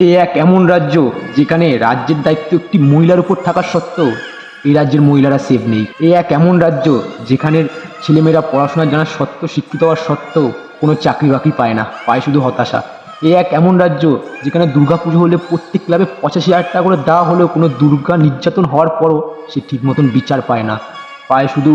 এ এক এমন রাজ্য যেখানে রাজ্যের দায়িত্ব একটি মহিলার উপর থাকা সত্ত্বেও এই রাজ্যের মহিলারা সেফ নেই। এ এক এমন রাজ্য যেখানের ছেলেমেয়েরা পড়াশোনা জানা সত্ত্বেও, শিক্ষিত হওয়ার সত্ত্বেও কোনো চাকরি বাকরি পায় না, পায় শুধু হতাশা। এ এক এমন রাজ্য যেখানে দুর্গাপুজো হলে প্রত্যেক ক্লাবে পঁচাশি হাজার টাকা করে দেওয়া হলেও কোনো দুর্গা নির্যাতন হওয়ার পরও সে ঠিক মতন বিচার পায় না, পায় শুধু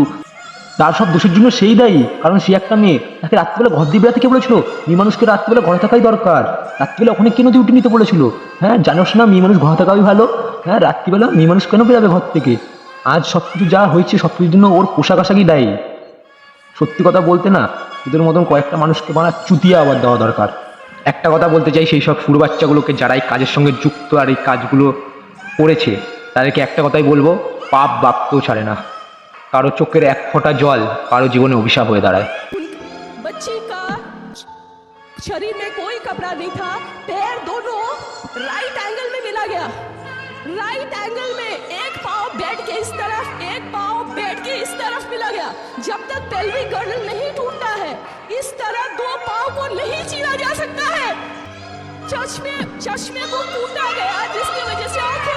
তার সব দোষের জন্য সেই দায়ী। কারণ সে একটা মেয়ে। তাকে রাত্রিবেলা ঘর দিয়ে বেড়াতে কে বলেছিল? মেয়ে মানুষকে রাত্রিবেলা ঘরে থাকাই দরকার। রাত্রিবেলা ওখানে কেন ডিউটি নিতে বলেছিল? হ্যাঁ জানোস না মেয়ে মানুষ ঘরে থাকাই ভালো। হ্যাঁ রাত্রিবেলা মেয়ে মানুষ কেন বেরাবে ঘর থেকে? আজ সব কিছু যা হয়েছে সব কিছুর জন্য ওর পোশাক আশাকই দায়ী। সত্যি কথা বলতে না এদের মতন কয়েকটা মানুষকে বানা চুতিয়া আবার দেওয়া দরকার। একটা কথা বলতে চাই, সেই সব শুরু বাচ্চাগুলোকে যারা এই কাজের সঙ্গে যুক্ত আর এই কাজগুলো করেছে, তাদেরকে একটা কথাই বলব, পাপ বাপকেও ছাড়ে না। কারো চোখের এক ফোঁটা জল কারো জীবনে অভিশাপ হয়ে দাঁড়ায় बच्ची का शरीर में कोई कपड़ा नहीं था पैर दोनों राइट एंगल में मिला गया राइट एंगल में एक पाँव बेड के इस तरफ एक पाँव बेड के इस तरफ मिला गया जब तक पेल्विक गर्डन नहीं टूटता है इस तरह दो पाँव को नहीं चीरा जा सकता है चश्मे चश्मे को टूटा गया जिसकी वजह से आंखों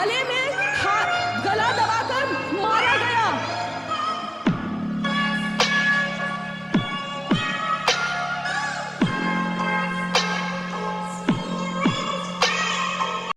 kaleme